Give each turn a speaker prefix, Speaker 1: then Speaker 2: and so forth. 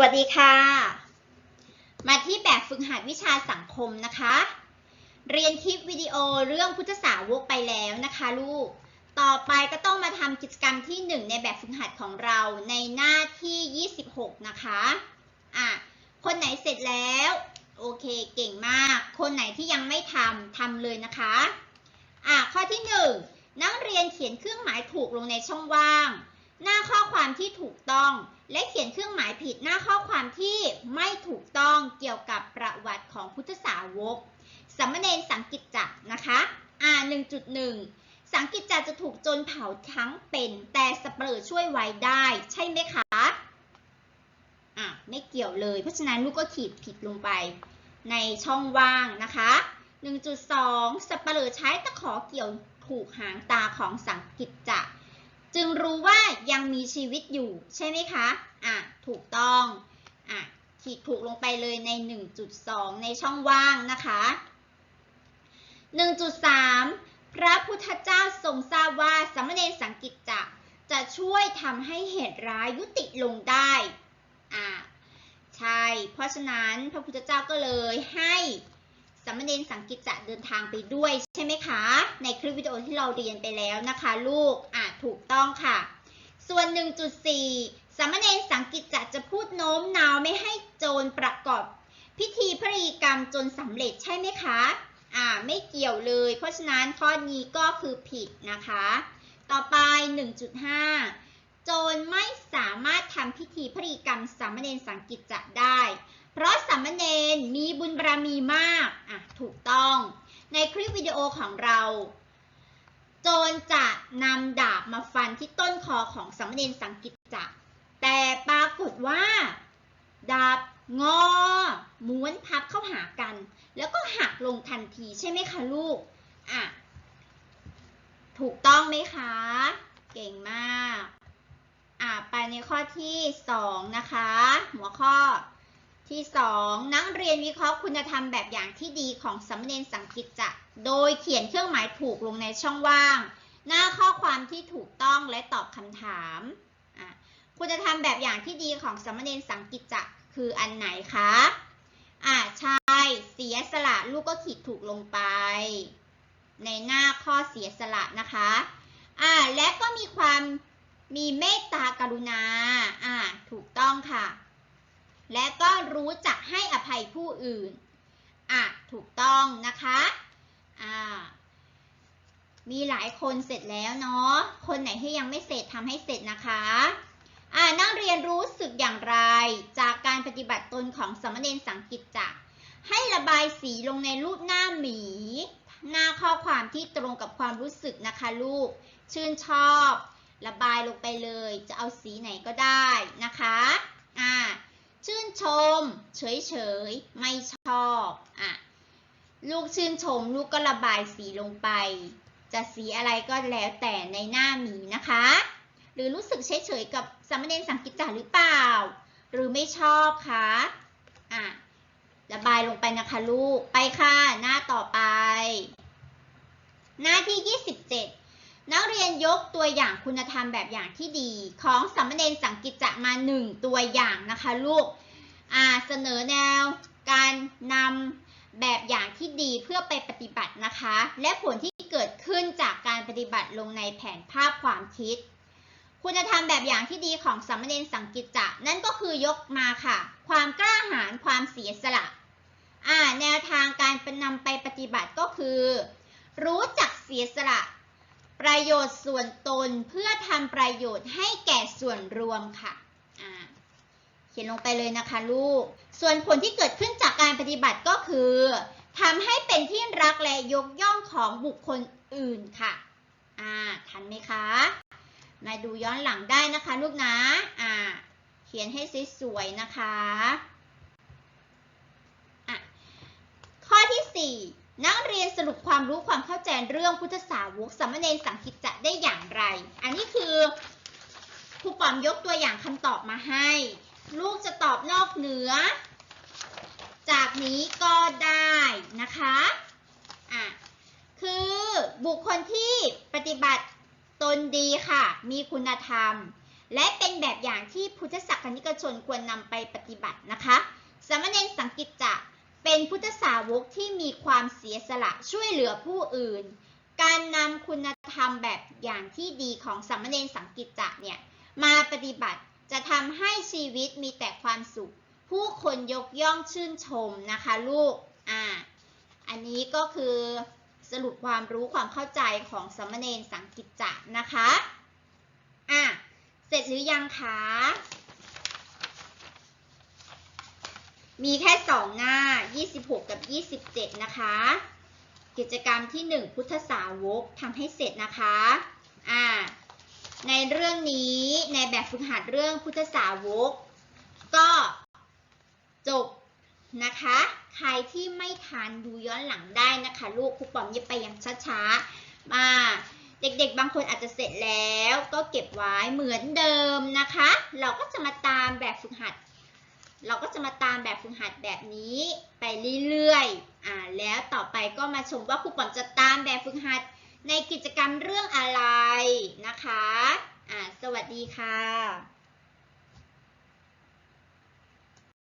Speaker 1: วัสดีค่ะ มาที่แบบฝึกหัดวิชาสังคมนะคะ เรียนคลิปวิดีโอเรื่องพุทธสาวกไปแล้วนะคะลูก ต่อไปก็ต้องมาทำกิจกรรมที่ 1 ในแบบฝึกหัดของเราในหน้าที่ 26 นะคะอะคนไหนเสร็จแล้ว โอเคเก่งมาก คนไหนที่ยังไม่ทำทำเลยนะคะอะข้อที่ 1 นักเรียนเขียนเครื่องหมายถูกลงในช่องว่าง หน้าข้อความที่ถูกต้อง และเขียนเครื่องหมายผิดหน้าข้อความที่ไม่ถูกต้องเกี่ยวกับประวัติของพุทธสาวกสามเณรสังกิจจักรนะคะอ่า1.1 สังกิจจักรจะถูกโจนเผาทั้งเป็น แต่สเปรอช่วยไว้ได้ใช่ไหมคะอะไม่เกี่ยวเลย เพราะฉะนั้นลูกก็ขีดผิดลงไป ในช่องว่างนะคะ 1.2 สเปรอใช้ตะขอเกี่ยวถูกหางตาของสังกิจจักร จึงรู้ว่ายังมีชีวิตอยู่ใช่ไหมคะ อะ ถูกต้อง อะ ขีดถูกลงไปเลยใน 1.2 ในช่องว่างนะคะ 1.3 พระพุทธเจ้าทรงทราบว่าสามเณรสังกิจจะจะช่วยทำให้เหตุร้ายยุติลงได้ อะ ใช่ เพราะฉะนั้นพระพุทธเจ้าก็เลยให้สามเณรสังกิจจะเดินทางไปด้วยใช่ไหมคะ ในคลิปวิดีโอที่เราเรียนไปแล้วนะคะ ลูกอะ ถูกต้องค่ะ ส่วน 1.4 สามเณรสังกิจจะจะพูดโน้มน้าวไม่ให้โจรประกอบพิธีพรีกรรมจนสำเร็จใช่ไหมคะ อ่า ไม่เกี่ยวเลย เพราะฉะนั้นข้อนี้ก็คือผิดนะคะ ต่อไป 1.5 โจรไม่สามารถทำพิธีพรีกรรมสามเณรสังกิจจะได้ เพราะสามเณรมีบุญบารมีมาก อะ ถูกต้อง ในคลิปวิดีโอของเรา จรจะนำดาบมาฟันที่ต้นคอของสามเณรสังกิจจะแต่ปรากฏว่า ดาบงอ ม้วนพับเข้าหากัน แล้วก็หักลงทันทีใช่ไหมคะลูก อะ ถูกต้องไหมคะ เก่งมาก อะ ไปในข้อที่สองนะคะ หัวข้อ ที่ 2 นักเรียนวิเคราะห์คุณธรรมแบบอย่างที่ดีของสามเณรสังกิจจะโดยเขียนเครื่องหมายถูกลงในช่องว่าง หน้าข้อความที่ถูกต้องและตอบคำถามคุณธรรมแบบอย่างที่ดีของสามเณรสังกิจจะคืออันไหนคะอ่าใช่เสียสละลูกก็ขีดถูกลงไป ในหน้าข้อเสียสละนะคะอ่าและก็มีความมีเมตตากรุณาอ่าถูกต้องค่ะ และก็รู้จักให้อภัยผู้อื่น อะ ถูกต้องนะคะ อ่า มีหลายคนเสร็จแล้วเนาะ คนไหนที่ยังไม่เสร็จทำให้เสร็จนะคะ อ่านักเรียนรู้สึกอย่างไร จากการปฏิบัติตนของสมเณรสังกิตจจะให้ระบายสีลงในรูปหน้าหมี หน้าข้อความที่ตรงกับความรู้สึกนะคะลูก ชื่นชอบ ระบายลงไปเลย จะเอาสีไหนก็ได้นะคะ ชื่นชม เฉยๆไม่ชอบอะลูกชื่นชม ลูกก็ระบายสีลงไป จะสีอะไรก็แล้วแต่ในหน้าหมีนะคะ หรือรู้สึกเฉยๆกับสามเณรสังกิจจาหรือเปล่า หรือไม่ชอบคะอะระบายลงไปนะคะลูกไปค่ะ หน้าต่อไป หน้าที่ 27 นักเรียนยกตัวอย่างคุณธรรมแบบอย่างที่ดี ของสามเณรสังกิจจะมาหนึ่งตัวอย่างนะคะลูกเสนอแนว การนำแบบอย่างที่ดีเพื่อไปปฏิบัตินะคะ และผลที่เกิดขึ้นจากการปฏิบัติลงในแผนภาพความคิด คุณธรรมแบบอย่างที่ดีของสามเณรสังกิจจะนั่นก็คือยกมาค่ะ ความกล้าหาญความเสียสละแนวทางการนำไปปฏิบัติก็คือ รู้จักเสียสละ ประโยชน์ส่วนตนเพื่อทำประโยชน์ให้แก่ส่วนรวมค่ะเขียนลงไปเลยนะคะลูก ส่วนผลที่เกิดขึ้นจากการปฏิบัติก็คือทำให้เป็นที่รักและยกย่องของบุคคลอื่นค่ะ อ่า ทันไหมคะ มาดูย้อนหลังได้นะคะลูกนะ อ่า เขียนให้สวยๆนะคะ อะ ข้อที่ 4 นักเรียนสรุปความรู้ความเข้าใจเรื่องพุทธสาวกสามเณรสังคิจจะได้อย่างไร อันนี้คือครูปอมยกตัวอย่างคำตอบมาให้ ลูกจะตอบนอกเหนือ จากนี้ก็ได้นะคะอะคือบุคคลที่ปฏิบัติตนดีค่ะ มีคุณธรรม และเป็นแบบอย่างที่พุทธศาสนิกชนควรนำไปปฏิบัตินะคะสามเณรสังกิจจะ เป็นพุทธสาวกที่มีความเสียสละช่วยเหลือผู้อื่น การนำคุณธรรมแบบอย่างที่ดีของสามเณรสังกิจจะเนี่ยมาปฏิบัติจะทำให้ชีวิตมีแต่ความสุข ผู้คนยกย่องชื่นชมนะคะลูก อ่า อันนี้ก็คือสรุปความรู้ความเข้าใจของสามเณรสังกิจจะนะคะ อะ เสร็จหรือยังคะ มีแค่สองหน้า 26 กับ 27 นะคะ กิจกรรมที่ 1 พุทธสาวกทำให้เสร็จนะคะอ่าในเรื่องนี้ในแบบฝึกหัดเรื่องพุทธสาวก ก็จบนะคะ ใครที่ไม่ทันดูย้อนหลังได้นะคะ ลูกครูปอมยิบไปอย่างช้าๆมาเด็กๆ บางคนอาจจะเสร็จแล้วก็เก็บไว้เหมือนเดิมนะคะ เราก็จะมาตามแบบฝึกหัด เราก็จะมาตามแบบฝึกหัดแบบนี้ไปเรื่อยๆอ่าแล้วต่อไปก็มาชมว่าครูปอนจะตามแบบฝึกหัดในกิจกรรมเรื่องอะไรนะคะอ่าสวัสดีค่ะ